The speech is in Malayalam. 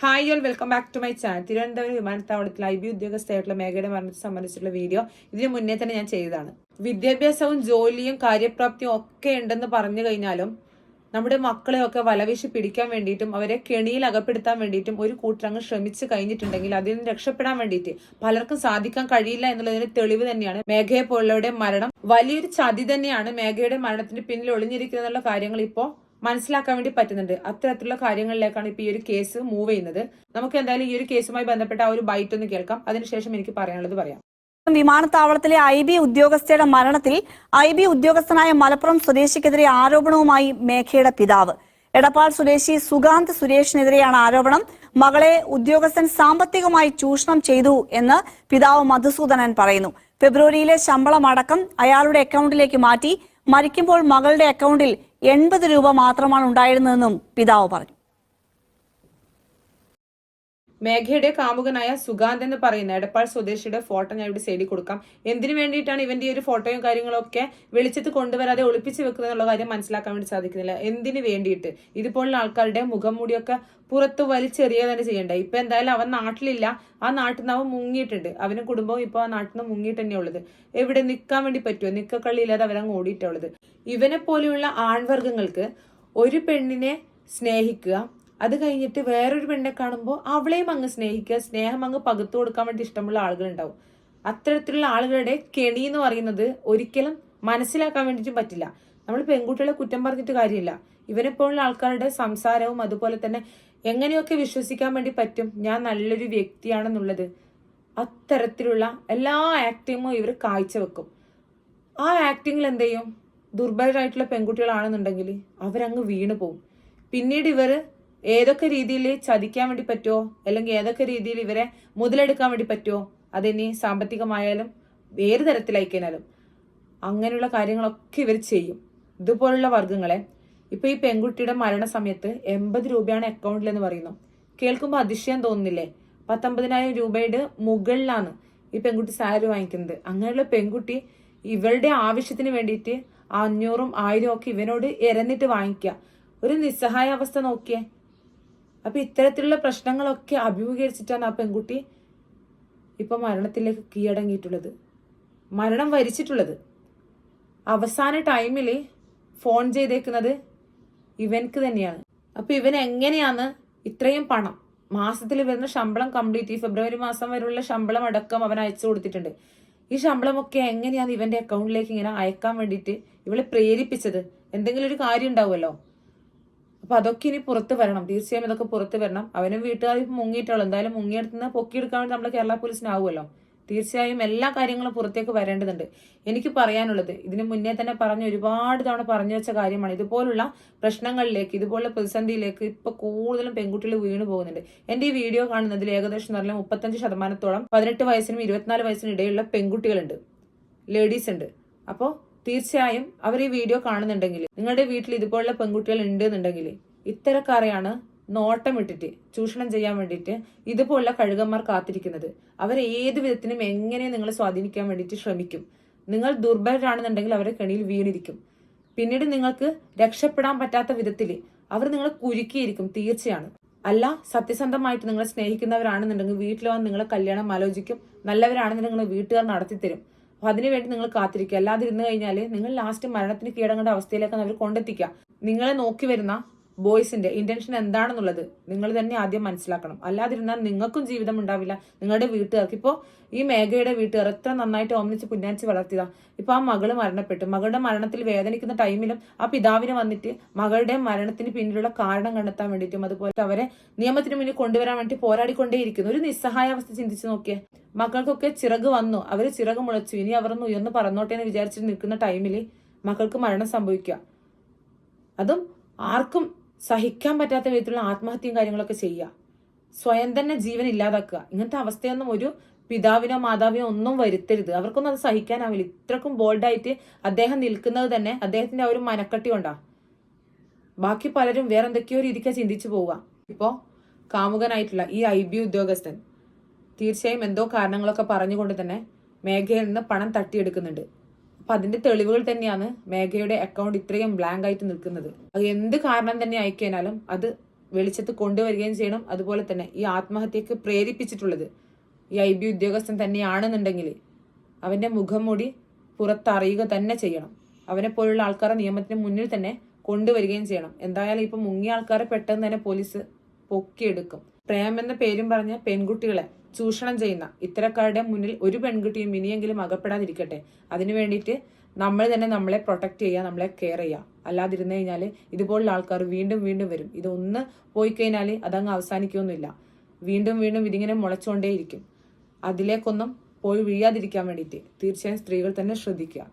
Hi y'all welcome back to my channel Thiruvananthapuram വിമാനത്താവളത്തിൽ ഐ ബി ഉദ്യോഗസ്ഥയായിട്ടുള്ള മേഘയുടെ മരണത്തെ സംബന്ധിച്ചുള്ള വീഡിയോ ഇതിന് മുന്നേ തന്നെ ഞാൻ ചെയ്തതാണ്. വിദ്യാഭ്യാസവും ജോലിയും കാര്യപ്രാപ്തിയും ഒക്കെ ഉണ്ടെന്ന് പറഞ്ഞു കഴിഞ്ഞാലും നമ്മുടെ മക്കളെയൊക്കെ വലവീശി പിടിക്കാൻ വേണ്ടിയിട്ടും അവരെ കെണിയിൽ അകപ്പെടുത്താൻ വേണ്ടിയിട്ടും ഒരു കൂട്ടരങ്ങ് ശ്രമിച്ചു കഴിഞ്ഞിട്ടുണ്ടെങ്കിൽ അതിൽ നിന്ന് രക്ഷപ്പെടാൻ വേണ്ടിയിട്ട് പലർക്കും സാധിക്കാൻ കഴിയില്ല എന്നുള്ളതിന് തെളിവ് തന്നെയാണ് മേഘയെ പോലുള്ളവരുടെ മരണം. വലിയൊരു ചതി തന്നെയാണ് മേഘയുടെ മരണത്തിന് പിന്നിൽ ഒളിഞ്ഞിരിക്കുന്ന കാര്യങ്ങൾ ഇപ്പോൾ മനസ്സിലാക്കാൻ വേണ്ടി പറ്റുന്നുണ്ട്. അത്തരത്തിലുള്ള കാര്യങ്ങളിലേക്കാണ് ഇപ്പൊ ഈ ഒരു കേസ് മൂവ് ചെയ്യുന്നത്. നമുക്ക് എന്തായാലും ഈ ഒരു കേസുമായി ബന്ധപ്പെട്ട ആ ഒരു ബൈറ്റ് ഒന്ന് കേൾക്കാം. അതിനുശേഷം എനിക്ക് പറയാനുള്ളത് പറയാം. വിമാനത്താവളത്തിലെ ഐ ബി ഉദ്യോഗസ്ഥയുടെ മരണത്തിൽ ഐ ബി ഉദ്യോഗസ്ഥനായ മലപ്പുറം സ്വദേശിക്കെതിരെ ആരോപണവുമായി മേഘയുടെ പിതാവ്. എടപ്പാൾ സ്വദേശി സുഗാന്ത് സുരേഷിനെതിരെയാണ് ആരോപണം. മകളെ ഉദ്യോഗസ്ഥൻ സാമ്പത്തികമായി ചൂഷണം ചെയ്തു എന്ന് പിതാവ് മധുസൂദനൻ പറയുന്നു. ഫെബ്രുവരിയിലെ ശമ്പളം അടക്കം അയാളുടെ അക്കൗണ്ടിലേക്ക് മാറ്റി. മരിക്കുമ്പോൾ മകളുടെ അക്കൗണ്ടിൽ എൺപത് രൂപ മാത്രമാണ് ഉണ്ടായിരുന്നതെന്നും പിതാവ് പറഞ്ഞു. മേഘയുടെ കാമുകനായ സുഗാന്ത് എന്ന് പറയുന്ന എടപ്പാൾ സ്വദേശിയുടെ ഫോട്ടോ ഞാൻ ഇവിടെ സൈഡിൽ കൊടുക്കാം. എന്തിനു വേണ്ടിയിട്ടാണ് ഇവന്റെ ഈ ഒരു ഫോട്ടോയും കാര്യങ്ങളും ഒക്കെ വെളിച്ചത്ത് കൊണ്ടുവരാതെ ഒളിപ്പിച്ച് വെക്കുന്നത് എന്നുള്ള കാര്യം മനസ്സിലാക്കാൻ വേണ്ടി സാധിക്കുന്നില്ല. എന്തിനു വേണ്ടിയിട്ട്? ഇതുപോലുള്ള ആൾക്കാരുടെ മുഖം മൂടിയൊക്കെ പുറത്ത് വലിച്ചെറിയുക തന്നെ ചെയ്യണ്ട? ഇപ്പൊ എന്തായാലും അവൻ നാട്ടിലില്ല. ആ നാട്ടിൽ നിന്ന് അവൻ മുങ്ങിയിട്ടുണ്ട്. അവനും കുടുംബവും ഇപ്പൊ ആ നാട്ടിൽ നിന്ന് മുങ്ങിയിട്ട് ഉള്ളത്. എവിടെ നിൽക്കാൻ വേണ്ടി പറ്റുമോ നിക്കക്കള്ളി ഇല്ലാതെ അവരങ്ങ് ഓടിയിട്ടുള്ളത് ഇവനെ പോലെയുള്ള ആൺവർഗങ്ങൾക്ക് ഒരു പെണ്ണിനെ സ്നേഹിക്കുക അത് കഴിഞ്ഞിട്ട് വേറൊരു പെണ്ണെ കാണുമ്പോൾ അവളെയും അങ്ങ് സ്നേഹിക്കുക സ്നേഹം അങ്ങ് പകുത്തു കൊടുക്കാൻ വേണ്ടി ഇഷ്ടമുള്ള ആളുകളുണ്ടാവും. അത്തരത്തിലുള്ള ആളുകളുടെ കെണി എന്ന് പറയുന്നത് ഒരിക്കലും മനസ്സിലാക്കാൻ വേണ്ടിയിട്ടും പറ്റില്ല. നമ്മൾ പെൺകുട്ടികളെ കുറ്റം പറഞ്ഞിട്ട് കാര്യമില്ല. ഇവനെ പോലുള്ള ആൾക്കാരുടെ സംസാരവും അതുപോലെ തന്നെ എങ്ങനെയൊക്കെ വിശ്വസിക്കാൻ വേണ്ടി പറ്റും ഞാൻ നല്ലൊരു വ്യക്തിയാണെന്നുള്ളത് അത്തരത്തിലുള്ള എല്ലാ ആക്ടിങ്ങും ഇവർ കാഴ്ചവെക്കും. ആ ആക്ടിങ്ങിൽ എന്ത് ചെയ്യും? ദുർബലരായിട്ടുള്ള പെൺകുട്ടികളാണെന്നുണ്ടെങ്കിൽ അവരങ്ങ് വീണു പോകും പിന്നീട് ഇവർ ഏതൊക്കെ രീതിയിൽ ചതിക്കാൻ വേണ്ടി പറ്റുമോ അല്ലെങ്കിൽ ഏതൊക്കെ രീതിയിൽ ഇവരെ മുതലെടുക്കാൻ വേണ്ടി പറ്റുമോ അതിനി സാമ്പത്തികമായാലും ഏത് തരത്തിലായിക്കഴിഞ്ഞാലും. അങ്ങനെയുള്ള കാര്യങ്ങളൊക്കെ ഇവർ ചെയ്യും. ഇതുപോലുള്ള വർഗങ്ങളെ. ഇപ്പൊ ഈ പെൺകുട്ടിയുടെ മരണസമയത്ത് എൺപത് രൂപയാണ് അക്കൗണ്ടിൽ എന്ന് പറയുന്നു. കേൾക്കുമ്പോൾ അതിശയം തോന്നുന്നില്ലേ? പത്തൊമ്പതിനായിരം രൂപയുടെ മുകളിലാണ് ഈ പെൺകുട്ടി സാലറി വാങ്ങിക്കുന്നത്. അങ്ങനെയുള്ള പെൺകുട്ടി ഇവളുടെ ആവശ്യത്തിന് വേണ്ടിയിട്ട് അഞ്ഞൂറും ആയിരം ഒക്കെ ഇവനോട് ഇരന്നിട്ട് വാങ്ങിക്കുക. ഒരു നിസ്സഹായ അവസ്ഥ നോക്കിയേ. അപ്പൊ ഇത്തരത്തിലുള്ള പ്രശ്നങ്ങളൊക്കെ അഭിമുഖീകരിച്ചിട്ടാണ് ആ പെൺകുട്ടി ഇപ്പൊ മരണത്തിലേക്ക് കീഴടങ്ങിയിട്ടുള്ളത്. മരണം വരിച്ചിട്ടുള്ളത്. അവസാന ടൈമിൽ ഫോൺ ചെയ്തേക്കുന്നത് ഇവൻക്ക് തന്നെയാണ്. അപ്പൊ ഇവൻ എങ്ങനെയാണ് ഇത്രയും പണം മാസത്തിൽ വരുന്ന ശമ്പളം കംപ്ലീറ്റ് ഈ ഫെബ്രുവരി മാസം വരെയുള്ള ശമ്പളം അടക്കം അവൻ അയച്ചു കൊടുത്തിട്ടുണ്ട്. ഈ ശമ്പളമൊക്കെ എങ്ങനെയാണ് ഇവന്റെ അക്കൗണ്ടിലേക്ക് ഇങ്ങനെ അയക്കാൻ വേണ്ടിയിട്ട് ഇവളെ പ്രേരിപ്പിച്ചത്? എന്തെങ്കിലും ഒരു കാര്യം ഉണ്ടാവുമല്ലോ? അപ്പൊ അതൊക്കെ ഇനി പുറത്ത് വരണം. തീർച്ചയായും ഇതൊക്കെ പുറത്ത് വരണം. അവനും വീട്ടുകാർ മുങ്ങിയിട്ടുള്ളൂ. എന്തായാലും മുങ്ങിയെടുത്തുനിന്ന് പൊക്കിയെടുക്കാൻ വേണ്ടി നമ്മുടെ കേരള പോലീസിനാവുമല്ലോ. തീർച്ചയായും എല്ലാ കാര്യങ്ങളും പുറത്തേക്ക് വരേണ്ടതുണ്ട്. എനിക്ക് പറയാനുള്ളത് ഇതിനു മുന്നേ തന്നെ പറഞ്ഞ ഒരുപാട് തവണ പറഞ്ഞു വെച്ച കാര്യമാണ്. ഇതുപോലുള്ള പ്രശ്നങ്ങളിലേക്ക് ഇതുപോലുള്ള പ്രതിസന്ധിയിലേക്ക് ഇപ്പൊ കൂടുതലും പെൺകുട്ടികൾ വീണു പോകുന്നുണ്ട്. എന്റെ ഈ വീഡിയോ കാണുന്നതിൽ ഏകദേശം നല്ല മുപ്പത്തഞ്ച് ശതമാനത്തോളം പതിനെട്ട് വയസ്സിനും ഇരുപത്തിനാല് വയസ്സിനും ഇടയിലുള്ള പെൺകുട്ടികളുണ്ട്. ലേഡീസ് ഉണ്ട്. അപ്പോൾ തീർച്ചയായും അവർ ഈ വീഡിയോ കാണുന്നുണ്ടെങ്കിൽ നിങ്ങളുടെ വീട്ടിൽ ഇതുപോലുള്ള പെൺകുട്ടികൾ ഉണ്ട് എന്നുണ്ടെങ്കിൽ ഇത്തരക്കാരെയാണ് നോട്ടം ഇട്ടിട്ട് ചൂഷണം ചെയ്യാൻ വേണ്ടിയിട്ട് ഇതുപോലുള്ള കഴുകന്മാർ കാത്തിരിക്കുന്നത്. അവരെ ഏത് വിധത്തിനും എങ്ങനെ നിങ്ങളെ സ്വാധീനിക്കാൻ വേണ്ടിയിട്ട് ശ്രമിക്കും. നിങ്ങൾ ദുർബലരാണെന്നുണ്ടെങ്കിൽ അവരെ കെണിയിൽ വീണിരിക്കും. പിന്നീട് നിങ്ങൾക്ക് രക്ഷപ്പെടാൻ പറ്റാത്ത വിധത്തിൽ അവർ നിങ്ങളെ കുരുക്കിയിരിക്കും തീർച്ചയാണ്. അല്ല സത്യസന്ധമായിട്ട് നിങ്ങളെ സ്നേഹിക്കുന്നവരാണെന്നുണ്ടെങ്കിൽ വീട്ടിൽ വന്ന് നിങ്ങളെ കല്യാണം ആലോചിക്കും. നല്ലവരാണെന്നുണ്ടെങ്കിൽ വീട്ടുകാർ നടത്തിത്തരും. അപ്പൊ അതിനുവേണ്ടി നിങ്ങൾ കാത്തിരിക്കുക. അല്ലാതിരുന്ന് കഴിഞ്ഞാൽ നിങ്ങൾ ലാസ്റ്റ് മരണത്തിന് കീഴടങ്ങേണ്ട അവസ്ഥയിലേക്കാണ് അവർ കൊണ്ടെത്തിക്കുക. നിങ്ങളെ നോക്കി വരുന്ന ബോയ്സിന്റെ ഇന്റൻഷൻ എന്താണെന്നുള്ളത് നിങ്ങൾ തന്നെ ആദ്യം മനസ്സിലാക്കണം. അല്ലാതിരുന്നാൽ നിങ്ങൾക്കും ജീവിതം ഉണ്ടാവില്ല. നിങ്ങളുടെ വീട്ടുകാർക്ക് ഇപ്പോൾ ഈ മേഘയുടെ വീട്ടുകാർ എത്ര നന്നായിട്ട് ഓമനിച്ച് പുന്നാനിച്ച് വളർത്തിയതാ. ഇപ്പൊ ആ മകൾ മരണപ്പെട്ടു. മകളുടെ മരണത്തിൽ വേദനിക്കുന്ന ടൈമിലും ആ പിതാവിന് വന്നിട്ട് മകളുടെ മരണത്തിന് പിന്നിലുള്ള കാരണം കണ്ടെത്താൻ വേണ്ടിയിട്ടും അതുപോലെ അവരെ നിയമത്തിന് മുന്നിൽ കൊണ്ടുവരാൻ വേണ്ടി പോരാടിക്കൊണ്ടേയിരിക്കുന്നു. ഒരു നിസ്സഹായാവസ്ഥ ചിന്തിച്ചു നോക്കിയേ. മക്കൾക്കൊക്കെ ചിറക് വന്നു. അവർ ചിറക് മുളച്ചു. ഇനി അവർ ഒന്ന് ഉയർന്നു പറന്നോട്ടെ എന്ന് വിചാരിച്ചിട്ട് നിൽക്കുന്ന ടൈമിൽ മക്കൾക്ക് മരണം സംഭവിക്കുക. അതും ആർക്കും സഹിക്കാൻ പറ്റാത്ത വിധത്തിലുള്ള ആത്മഹത്യയും കാര്യങ്ങളൊക്കെ ചെയ്യുക. സ്വയം തന്നെ ജീവൻ ഇല്ലാതാക്കുക. ഇങ്ങനത്തെ അവസ്ഥയൊന്നും ഒരു പിതാവിനോ മാതാവിനോ ഒന്നും വരുത്തരുത്. അവർക്കൊന്നും അത് സഹിക്കാനാവില്ല. ഇത്രക്കും ബോൾഡായിട്ട് അദ്ദേഹം നിൽക്കുന്നത് തന്നെ അദ്ദേഹത്തിന്റെ ആ ഒരു മനക്കട്ടി കൊണ്ടാ. ബാക്കി പലരും വേറെ എന്തൊക്കെയോ രീതിക്കാ ചിന്തിച്ചു പോവുക. ഇപ്പോ കാമുകനായിട്ടുള്ള ഈ ഐ ബി ഉദ്യോഗസ്ഥൻ തീർച്ചയായും എന്തോ കാരണങ്ങളൊക്കെ പറഞ്ഞുകൊണ്ട് തന്നെ മേഘയിൽ നിന്ന് പണം തട്ടിയെടുക്കുന്നുണ്ട്. അപ്പൊ അതിന്റെ തെളിവുകൾ തന്നെയാണ് മേഘയുടെ അക്കൗണ്ട് ഇത്രയും ബ്ലാങ്ക് ആയിട്ട് നിൽക്കുന്നത്. അത് എന്ത് കാരണം തന്നെ ആയിക്കഴിഞ്ഞാലും അത് വെളിച്ചത്ത് കൊണ്ടുവരികയും ചെയ്യണം. അതുപോലെ തന്നെ ഈ ആത്മഹത്യക്ക് പ്രേരിപ്പിച്ചിട്ടുള്ളത് ഈ ഐ ബി ഉദ്യോഗസ്ഥൻ തന്നെയാണെന്നുണ്ടെങ്കിൽ അവന്റെ മുഖംമൂടി പുറത്തറിയുക തന്നെ ചെയ്യണം. അവനെ പോലുള്ള ആൾക്കാരെ നിയമത്തിന് മുന്നിൽ തന്നെ കൊണ്ടുവരികയും ചെയ്യണം. എന്തായാലും ഇപ്പൊ മുങ്ങിയ ആൾക്കാരെ പെട്ടെന്ന് തന്നെ പോലീസ് പൊക്കിയെടുക്കും. പ്രേം എന്ന പേരും പറഞ്ഞ് പെൺകുട്ടികളെ ചൂഷണം ചെയ്യുന്ന ഇത്തരക്കാരുടെ മുന്നിൽ ഒരു പെൺകുട്ടിയും ഇനിയെങ്കിലും അകപ്പെടാതിരിക്കട്ടെ. അതിനു വേണ്ടിയിട്ട് നമ്മൾ തന്നെ നമ്മളെ പ്രൊട്ടക്ട് ചെയ്യുക നമ്മളെ കെയർ ചെയ്യുക. അല്ലാതിരുന്നു കഴിഞ്ഞാൽ ഇതുപോലുള്ള ആൾക്കാർ വീണ്ടും വീണ്ടും വരും. ഇത് ഒന്ന് പോയി കഴിഞ്ഞാൽ അതങ്ങ് അവസാനിക്കുകയൊന്നുമില്ല വീണ്ടും വീണ്ടും ഇതിങ്ങനെ മുളച്ചുകൊണ്ടേയിരിക്കും. അതിലേക്കൊന്നും പോയി വീഴാതിരിക്കാൻ വേണ്ടിയിട്ട് തീർച്ചയായും സ്ത്രീകൾ തന്നെ ശ്രദ്ധിക്കുക.